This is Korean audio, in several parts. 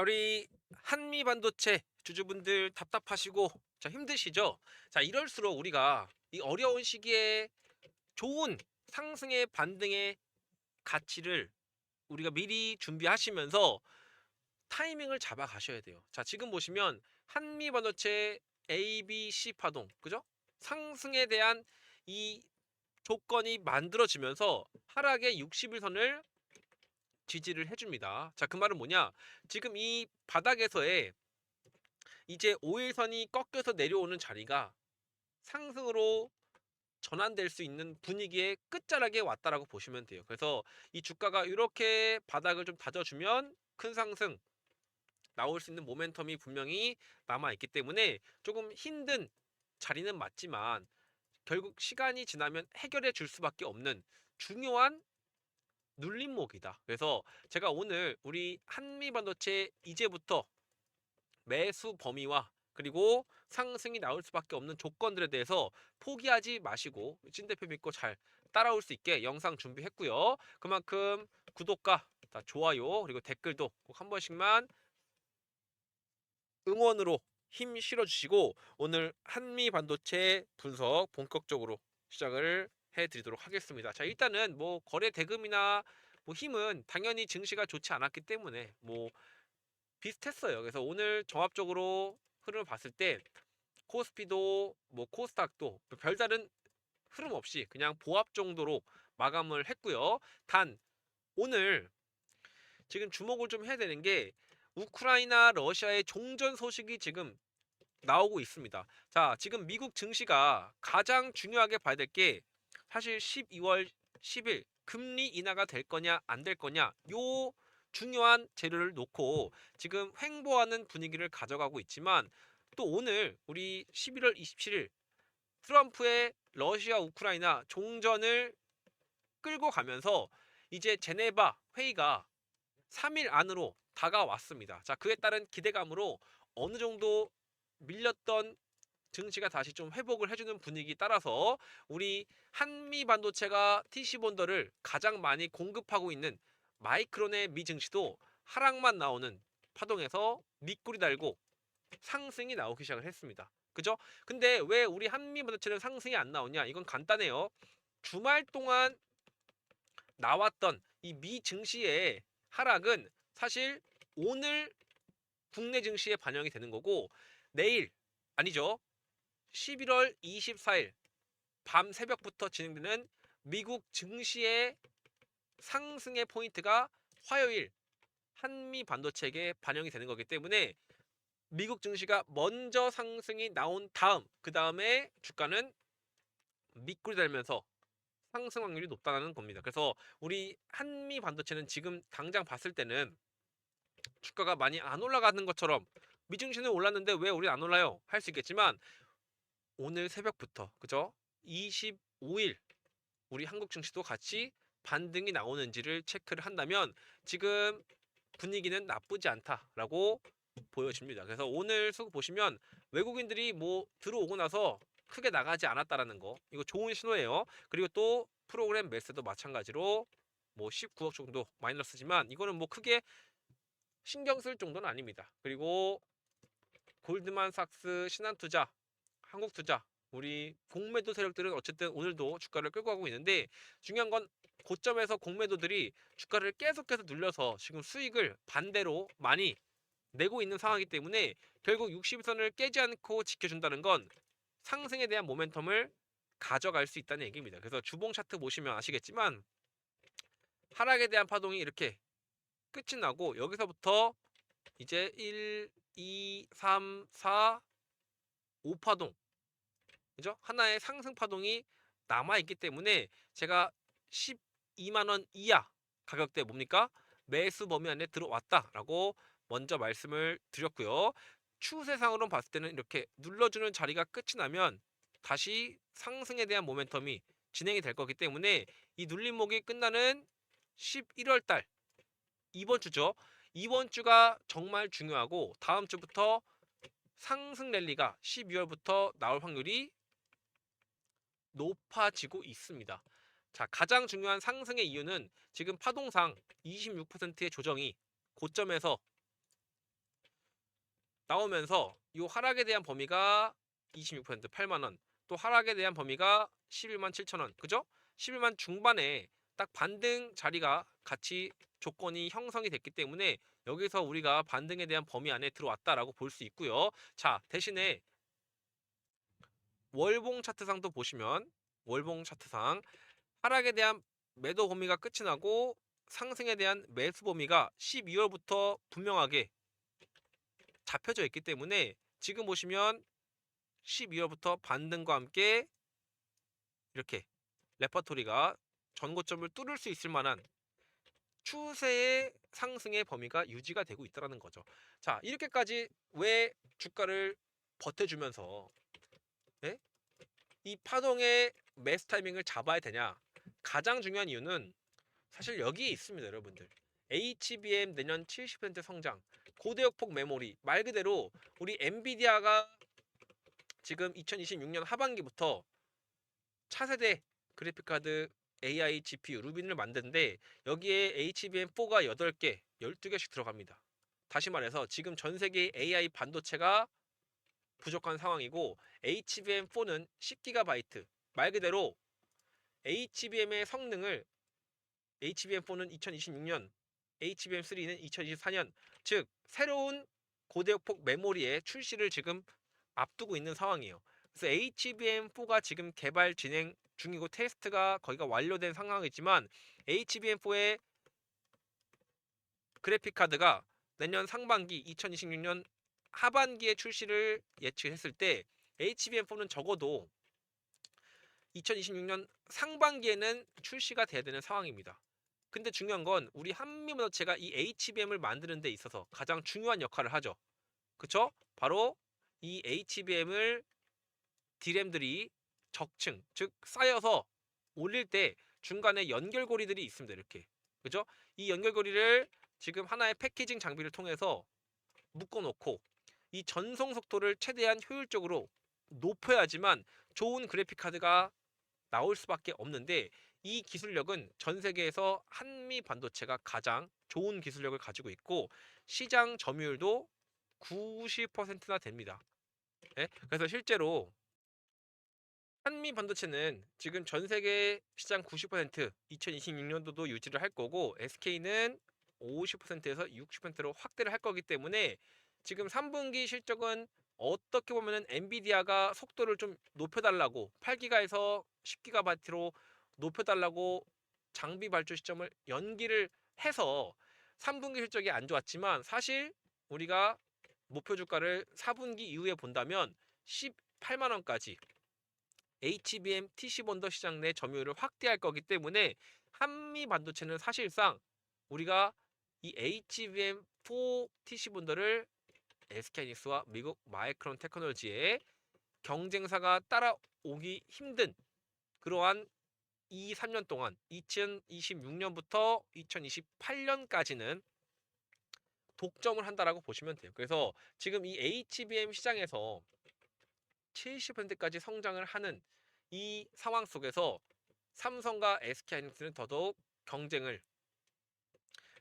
자, 우리 한미 반도체 주주분들 답답하시고 자, 힘드시죠? 자, 이럴수록 우리가 이 어려운 시기에 좋은 상승의 반등의 가치를 우리가 미리 준비하시면서 타이밍을 잡아 가셔야 돼요. 자, 지금 보시면 한미 반도체 A, B, C 파동, 그죠? 상승에 대한 이 조건이 만들어지면서 하락의 60일 선을 지지를 해줍니다. 자, 그 말은 뭐냐? 지금 이 바닥에서의 이제 5일선이 꺾여서 내려오는 자리가 상승으로 전환될 수 있는 분위기의 끝자락에 왔다라고 보시면 돼요. 그래서 이 주가가 이렇게 바닥을 좀 다져주면 큰 상승 나올 수 있는 모멘텀이 분명히 남아 있기 때문에 조금 힘든 자리는 맞지만 결국 시간이 지나면 해결해 줄 수밖에 없는 중요한 눌림목이다. 그래서 제가 오늘 우리 한미 반도체 이제부터 매수 범위와 그리고 상승이 나올 수밖에 없는 조건들에 대해서 포기하지 마시고 찐 대표 믿고 잘 따라올 수 있게 영상 준비했고요. 그만큼 구독과 다 좋아요 그리고 댓글도 꼭 한 번씩만 응원으로 힘 실어주시고 오늘 한미 반도체 분석 본격적으로 시작을 해드리도록 하겠습니다. 자 일단은 뭐 거래 대금이나 뭐 힘은 당연히 증시가 좋지 않았기 때문에 뭐 비슷했어요. 그래서 오늘 종합적으로 흐름을 봤을 때 코스피도 뭐 코스닥도 별다른 흐름 없이 그냥 보합 정도로 마감을 했고요. 단 오늘 지금 주목을 좀 해야 되는 게 우크라이나 러시아의 종전 소식이 지금 나오고 있습니다. 자, 지금 미국 증시가 가장 중요하게 봐야 될 게 사실 12월 10일 금리 인하가 될 거냐 안 될 거냐 요 중요한 재료를 놓고 지금 횡보하는 분위기를 가져가고 있지만 또 오늘 우리 11월 27일 트럼프의 러시아 우크라이나 종전을 끌고 가면서 이제 제네바 회의가 3일 안으로 다가왔습니다. 자, 그에 따른 기대감으로 어느 정도 밀렸던 증시가 다시 좀 회복을 해주는 분위기 따라서 우리 한미 반도체가 TC 본더를 가장 많이 공급하고 있는 마이크론의 미 증시도 하락만 나오는 파동에서 밑꼬리 달고 상승이 나오기 시작을 했습니다. 그죠? 근데 왜 우리 한미 반도체는 상승이 안 나오냐? 이건 간단해요. 주말 동안 나왔던 이 미 증시의 하락은 사실 오늘 국내 증시에 반영이 되는 거고 내일 아니죠. 11월 24일 밤 새벽부터 진행되는 미국 증시의 상승의 포인트가 화요일 한미 반도체에 반영이 되는 거기 때문에 미국 증시가 먼저 상승이 나온 다음 그 다음에 주가는 밑구리 달면서 상승 확률이 높다는 겁니다. 그래서 우리 한미 반도체는 지금 당장 봤을 때는 주가가 많이 안 올라가는 것처럼 미증시는 올랐는데 왜 우리 안 올라요? 할 수 있겠지만 오늘 새벽부터 그죠? 25일 우리 한국 증시도 같이 반등이 나오는지를 체크를 한다면 지금 분위기는 나쁘지 않다라고 보여집니다. 그래서 오늘 수급 보시면 외국인들이 뭐 들어오고 나서 크게 나가지 않았다라는 거 이거 좋은 신호예요. 그리고 또 프로그램 매스도 마찬가지로 뭐 19억 정도 마이너스지만 이거는 뭐 크게 신경 쓸 정도는 아닙니다. 그리고 골드만삭스, 신한투자, 한국 투자 우리 공매도 세력들은 어쨌든 오늘도 주가를 끌고 가고 있는데 중요한 건 고점에서 공매도들이 주가를 계속해서 눌려서 지금 수익을 반대로 많이 내고 있는 상황이기 때문에 결국 60선을 깨지 않고 지켜준다는 건 상승에 대한 모멘텀을 가져갈 수 있다는 얘기입니다. 그래서 주봉 차트 보시면 아시겠지만 하락에 대한 파동이 이렇게 끝이 나고 여기서부터 이제 1, 2, 3, 4, 5파동 그죠? 하나의 상승 파동이 남아 있기 때문에 제가 12만 원 이하 가격대 뭡니까? 매수 범위 안에 들어왔다라고 먼저 말씀을 드렸고요. 추세상으로 봤을 때는 이렇게 눌러주는 자리가 끝이 나면 다시 상승에 대한 모멘텀이 진행이 될 거기 때문에 이 눌림목이 끝나는 11월 달 이번 주죠. 이번 주가 정말 중요하고 다음 주부터 상승 랠리가 12월부터 나올 확률이 높아지고 있습니다. 자, 가장 중요한 상승의 이유는 지금 파동상 26%의 조정이 고점에서 나오면서 이 하락에 대한 범위가 26% 8만 원. 또 하락에 대한 범위가 11만 7천 원. 그죠? 11만 중반에 딱 반등 자리가 같이 조건이 형성이 됐기 때문에 여기서 우리가 반등에 대한 범위 안에 들어왔다라고 볼 수 있고요. 자, 대신에 월봉 차트상도 보시면 월봉 차트상 하락에 대한 매도 범위가 끝이 나고 상승에 대한 매수 범위가 12월부터 분명하게 잡혀져 있기 때문에 지금 보시면 12월부터 반등과 함께 이렇게 레퍼토리가 전고점을 뚫을 수 있을 만한 추세의 상승의 범위가 유지가 되고 있다는 거죠. 자, 이렇게까지 왜 주가를 버텨주면서 예? 이 파동의 매수 타이밍을 잡아야 되냐? 가장 중요한 이유는 사실 여기에 있습니다, 여러분들. HBM 내년 70% 성장, 고대역폭 메모리 말 그대로 우리 엔비디아가 지금 2026년 하반기부터 차세대 그래픽카드 AI GPU 루빈을 만드는데 여기에 HBM4가 8개, 12개씩 들어갑니다. 다시 말해서 지금 전 세계 AI 반도체가 부족한 상황이고 HBM4는 10GB 말 그대로 HBM의 성능을 HBM4는 2026년, HBM3는 2024년 즉 새로운 고대역폭 메모리의 출시를 지금 앞두고 있는 상황이에요. 그래서 HBM4가 지금 개발 진행 중이고 테스트가 거의가 완료된 상황이지만 HBM4의 그래픽 카드가 내년 상반기 2026년 하반기에 출시를 예측했을 때 HBM4는 적어도 2026년 상반기에는 출시가 돼야 되는 상황입니다. 근데 중요한 건 우리 한미반도체가 이 HBM을 만드는 데 있어서 가장 중요한 역할을 하죠. 그쵸? 바로 이 HBM을 디램들이 적층, 즉 쌓여서 올릴 때 중간에 연결고리들이 있습니다. 이렇게. 그죠? 이 연결고리를 지금 하나의 패키징 장비를 통해서 묶어 놓고 이 전송 속도를 최대한 효율적으로 높여야지만 좋은 그래픽 카드가 나올 수밖에 없는데 이 기술력은 전 세계에서 한미 반도체가 가장 좋은 기술력을 가지고 있고 시장 점유율도 90%나 됩니다. 네? 그래서 실제로 한미 반도체는 지금 전 세계 시장 90% 2026년도도 유지를 할 거고 SK는 50%에서 60%로 확대를 할 거기 때문에 지금 3분기 실적은 어떻게 보면은 엔비디아가 속도를 좀 높여달라고 8기가에서 10기가바이트로 높여달라고 장비 발주 시점을 연기를 해서 3분기 실적이 안 좋았지만 사실 우리가 목표 주가를 4분기 이후에 본다면 18만 원까지 HBM TC 본더 시장 내 점유율을 확대할 거기 때문에 한미 반도체는 사실상 우리가 이 HBM4 TC 본더를 SK하이닉스와 미국 마이크론 테크놀로지의 경쟁사가 따라오기 힘든 그러한 2, 3년 동안 2026년부터 2028년까지는 독점을 한다라고 보시면 돼요. 그래서 지금 이 HBM 시장에서 70%까지 성장을 하는 이 상황 속에서 삼성과 SK하이닉스는 더더욱 경쟁을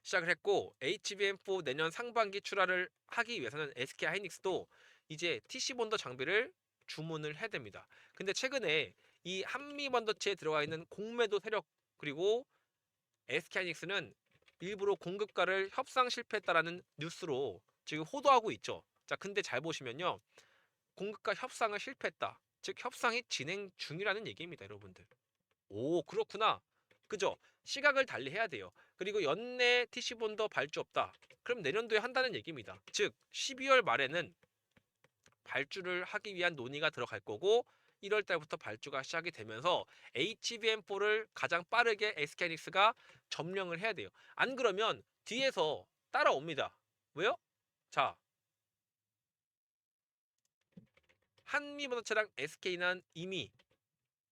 시작을 했고 HBM4 내년 상반기 출하를 하기 위해서는 SK하이닉스도 이제 TC 본더 장비를 주문을 해야 됩니다. 근데 최근에 이 한미 반도체에 들어가 있는 공매도 세력 그리고 SK하이닉스는 일부러 공급가를 협상 실패했다라는 뉴스로 지금 호도하고 있죠. 자, 근데 잘 보시면요. 공급가 협상을 실패했다. 즉 협상이 진행 중이라는 얘기입니다, 여러분들. 오, 그렇구나. 그죠? 시각을 달리 해야 돼요. 그리고 연내 TC 본더 발주 없다. 그럼 내년도에 한다는 얘기입니다. 즉 12월 말에는 발주를 하기 위한 논의가 들어갈 거고 1월 달부터 발주가 시작이 되면서 HBM4를 가장 빠르게 SK하이닉스가 점령을 해야 돼요. 안 그러면 뒤에서 따라옵니다. 왜요? 자, 한미반도체랑 SK는 이미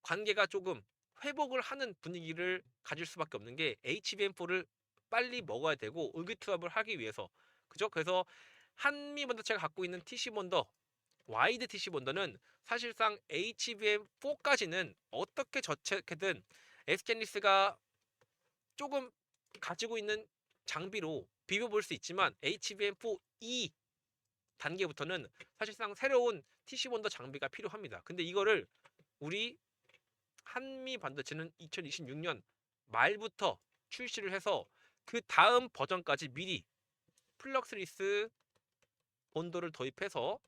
관계가 조금 회복을 하는 분위기를 가질 수밖에 없는 게 HBM4를 빨리 먹어야 되고 의기투합을 하기 위해서 그죠? 그래서 한미반도체가 갖고 있는 TC 본더 와이드 TC 본더는 사실상 HBM4까지는 어떻게 저체크든 SK니스가 조금 가지고 있는 장비로 비벼볼 수 있지만 HBM4E 단계부터는 사실상 새로운 TC 본더 장비가 필요합니다. 근데 이거를 우리 한미 반도체는 2026년 말부터 출시를 해서 그 다음 버전까지 미리 플럭스리스 본도를 도입해서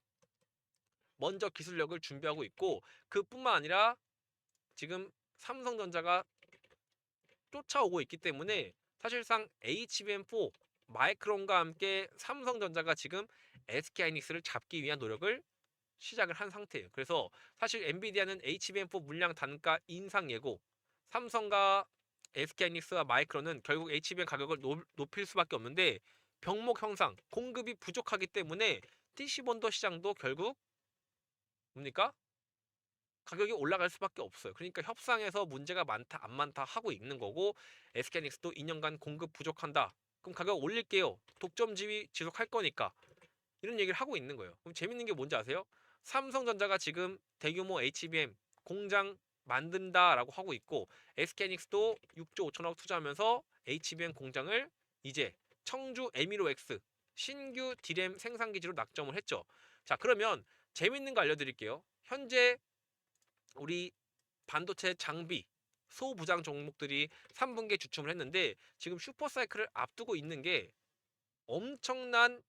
먼저 기술력을 준비하고 있고 그뿐만 아니라 지금 삼성전자가 쫓아오고 있기 때문에 사실상 HBM4 마이크론과 함께 삼성전자가 지금 SK하이닉스를 잡기 위한 노력을 시작을 한 상태예요. 그래서 사실 엔비디아는 HBM4 물량 단가 인상 예고, 삼성과 SK하이닉스와 마이크론은 결국 HBM 가격을 높, 높일 수밖에 없는데 병목 형상, 공급이 부족하기 때문에 TC 본더 시장도 결국 뭡니까? 가격이 올라갈 수밖에 없어요. 그러니까 협상에서 문제가 많다 안 많다 하고 있는 거고 SK하이닉스도 2년간 공급 부족한다. 그럼 가격 올릴게요. 독점 지위 지속할 거니까 이런 얘기를 하고 있는 거예요. 그럼 재밌는 게 뭔지 아세요? 삼성전자가 지금 대규모 HBM 공장 만든다라고 하고 있고 SK하이닉스도 6조 5천억 투자하면서 HBM 공장을 이제 청주 에미로엑스 신규 디램 생산 기지로 낙점을 했죠. 자 그러면 재밌는 거 알려드릴게요. 현재 우리 반도체 장비 소부장 종목들이 3분기에 주춤을 했는데 지금 슈퍼사이클을 앞두고 있는 게 엄청난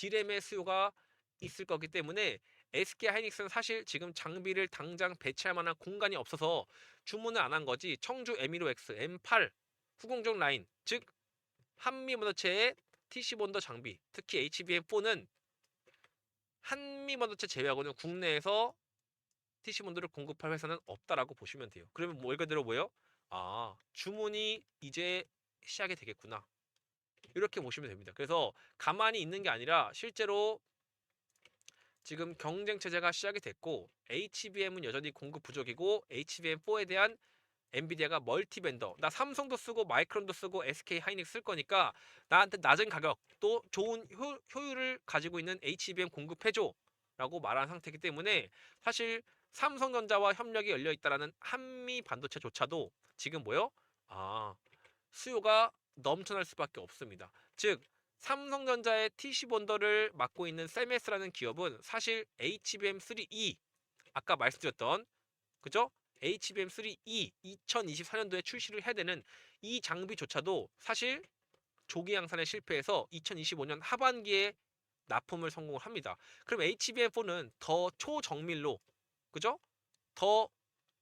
디램의 수요가 있을 거기 때문에 SK 하이닉스는 사실 지금 장비를 당장 배치할 만한 공간이 없어서 주문을 안 한 거지 청주 에미로엑스 M8 후공정 라인 즉 한미 반도체의 TC 본더 장비 특히 HBM4는 한미 반도체 제외하고는 국내에서 TC 본드를 공급할 회사는 없다라고 보시면 돼요. 그러면 뭐 그대로 뭐예요? 아 주문이 이제 시작이 되겠구나. 이렇게 보시면 됩니다. 그래서 가만히 있는 게 아니라 실제로 지금 경쟁 체제가 시작이 됐고 HBM은 여전히 공급 부족이고 HBM4에 대한 엔비디아가 멀티 벤더 나 삼성도 쓰고 마이크론도 쓰고 SK 하이닉스 쓸 거니까 나한테 낮은 가격 또 좋은 효, 효율을 가지고 있는 HBM 공급해줘 라고 말한 상태이기 때문에 사실 삼성전자와 협력이 열려 있다라는 한미 반도체조차도 지금 뭐요? 아 수요가 넘쳐날 수밖에 없습니다. 즉 삼성전자의 TC 본더를 맡고 있는 세메스라는 기업은 사실 HBM3E 아까 말씀드렸던 그죠? HBM3E 2024년도에 출시를 해야 되는 이 장비조차도 사실 조기 양산에 실패해서 2025년 하반기에 납품을 성공을 합니다. 그럼 HBM4는 더 초정밀로 그죠? 더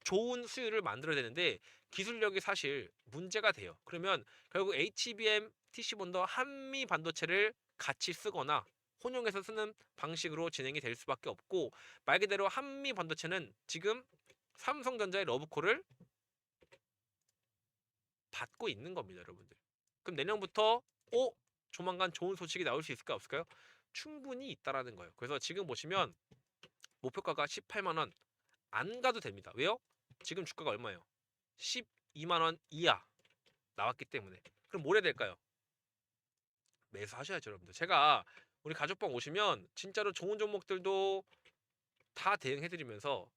좋은 수율을 만들어야 되는데 기술력이 사실 문제가 돼요. 그러면 결국 HBM TC 본더 한미 반도체를 같이 쓰거나 혼용해서 쓰는 방식으로 진행이 될 수밖에 없고 말 그대로 한미 반도체는 지금 삼성전자의 러브콜을 받고 있는 겁니다, 여러분들. 그럼 내년부터 오 조만간 좋은 소식이 나올 수 있을까 없을까요? 충분히 있다라는 거예요. 그래서 지금 보시면 목표가가 18만 원 안 가도 됩니다. 왜요? 지금 주가가 얼마예요? 12만 원 이하 나왔기 때문에. 그럼 뭘 해야 될까요? 매수하셔야죠, 여러분들. 제가 우리 가족방 오시면 진짜로 좋은 종목들도 다 대응해드리면서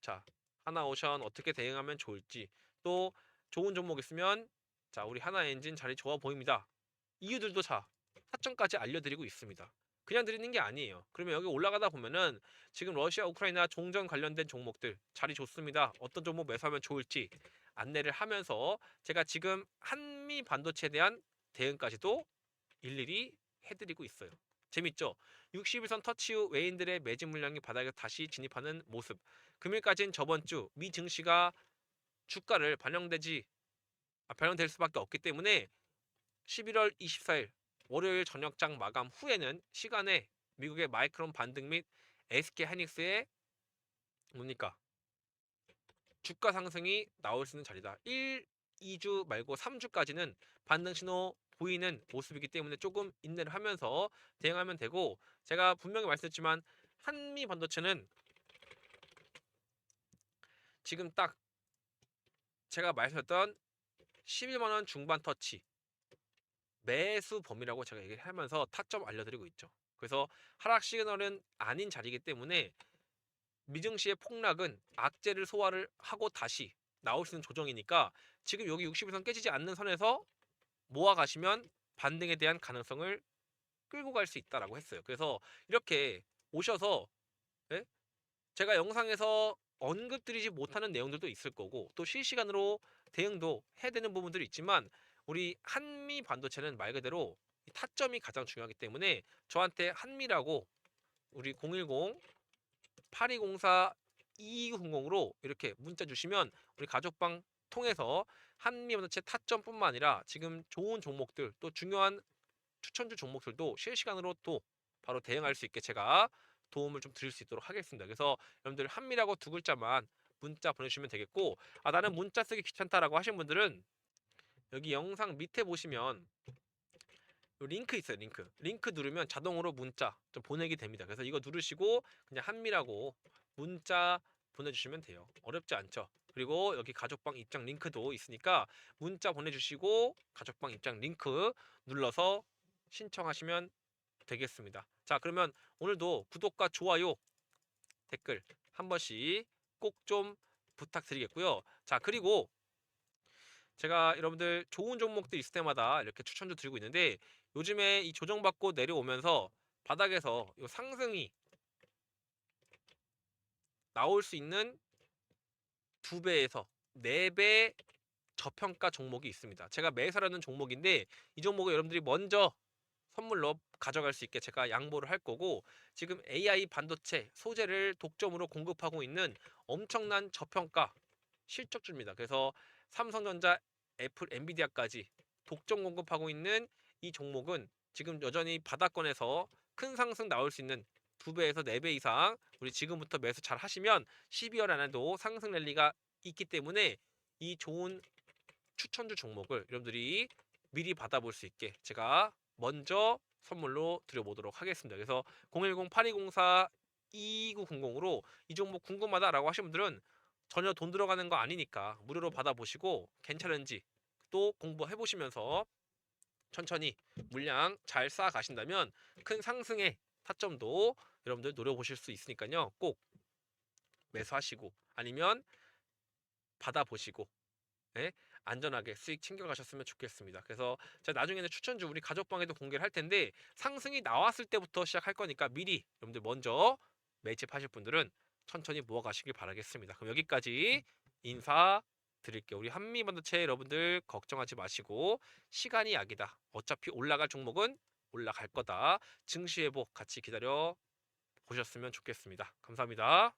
자 하나오션 어떻게 대응하면 좋을지 또 좋은 종목 있으면 자 우리 하나 엔진 자리 좋아 보입니다. 이유들도 자 사점까지 알려드리고 있습니다. 그냥 드리는 게 아니에요. 그러면 여기 올라가다 보면은 지금 러시아 우크라이나 종전 관련된 종목들 자리 좋습니다. 어떤 종목 매수하면 좋을지 안내를 하면서 제가 지금 한미 반도체에 대한 대응까지도 일일이 해드리고 있어요. 재밌죠? 61선 터치 후 외인들의 매집 물량이 바닥에 다시 진입하는 모습. 금일까지는 저번 주 미 증시가 주가를 반영되지 아, 반영될 수밖에 없기 때문에 11월 24일 월요일 저녁장 마감 후에는 시간에 미국의 마이크론 반등 및 SK 하이닉스의 뭡니까? 주가 상승이 나올 수 있는 자리다. 1, 2주 말고 3주까지는 반등 신호 보이는 모습이기 때문에 조금 인내를 하면서 대응하면 되고 제가 분명히 말씀드렸지만 한미 반도체는 지금 딱 제가 말씀드렸던 11만 원 중반 터치 매수 범위라고 제가 얘기를 하면서 타점 알려드리고 있죠. 그래서 하락 시그널은 아닌 자리이기 때문에 미증시의 폭락은 악재를 소화를 하고 다시 나올 수 있는 조정이니까 지금 여기 60일선 깨지지 않는 선에서 모아 가시면 반등에 대한 가능성을 끌고 갈 수 있다라고 했어요. 그래서 이렇게 오셔서 예? 제가 영상에서 언급드리지 못하는 내용들도 있을 거고 또 실시간으로 대응도 해야 되는 부분들이 있지만 우리 한미 반도체는 말 그대로 이 타점이 가장 중요하기 때문에 저한테 한미라고 우리 010 8204 2200으로 이렇게 문자 주시면 우리 가족방 통해서 한미 반도체 타점뿐만 아니라 지금 좋은 종목들 또 중요한 추천주 종목들도 실시간으로 또 바로 대응할 수 있게 제가 도움을 좀 드릴 수 있도록 하겠습니다. 그래서 여러분들 한미라고 두 글자만 문자 보내주시면 되겠고 아 나는 문자 쓰기 귀찮다라고 하신 분들은 여기 영상 밑에 보시면 요 링크 있어요 링크. 링크 누르면 자동으로 문자 좀 보내게 됩니다. 그래서 이거 누르시고 그냥 한미라고 문자 보내주시면 돼요. 어렵지 않죠? 그리고 여기 가족방 입장 링크도 있으니까 문자 보내주시고 가족방 입장 링크 눌러서 신청하시면 되겠습니다. 자 그러면 오늘도 구독과 좋아요 댓글 한 번씩 꼭 좀 부탁드리겠고요. 자 그리고 제가 여러분들 좋은 종목들 있을 때마다 이렇게 추천도 드리고 있는데 요즘에 이 조정받고 내려오면서 바닥에서 이 상승이 나올 수 있는 두 배에서 네 배 저평가 종목이 있습니다. 제가 매수하는 종목인데 이 종목을 여러분들이 먼저 선물로 가져갈 수 있게 제가 양보를 할 거고 지금 AI 반도체 소재를 독점으로 공급하고 있는 엄청난 저평가 실적주입니다. 그래서 삼성전자, 애플, 엔비디아까지 독점 공급하고 있는 이 종목은 지금 여전히 바닥권에서 큰 상승 나올 수 있는 두 배에서 네 배 이상 우리 지금부터 매수 잘 하시면 12월 안에도 상승 랠리가 있기 때문에 이 좋은 추천주 종목을 여러분들이 미리 받아볼 수 있게 제가 먼저 선물로 드려보도록 하겠습니다. 그래서 010-8204-2900으로 이 종목 궁금하다라고 하신 분들은 전혀 돈 들어가는 거 아니니까 무료로 받아보시고 괜찮은지 또 공부해 보시면서 천천히 물량 잘 쌓아 가신다면 큰 상승의 타점도 여러분들 노려보실 수 있으니까요. 꼭 매수하시고 아니면 받아보시고 예? 안전하게 수익 챙겨가셨으면 좋겠습니다. 그래서 제가 나중에는 추천주 우리 가족방에도 공개를 할 텐데 상승이 나왔을 때부터 시작할 거니까 미리 여러분들 먼저 매집하실 분들은 천천히 모아가시길 바라겠습니다. 그럼 여기까지 인사 드릴게요. 우리 한미 반도체 여러분들 걱정하지 마시고 시간이 약이다. 어차피 올라갈 종목은 올라갈 거다. 증시 회복 같이 기다려 보셨으면 좋겠습니다. 감사합니다.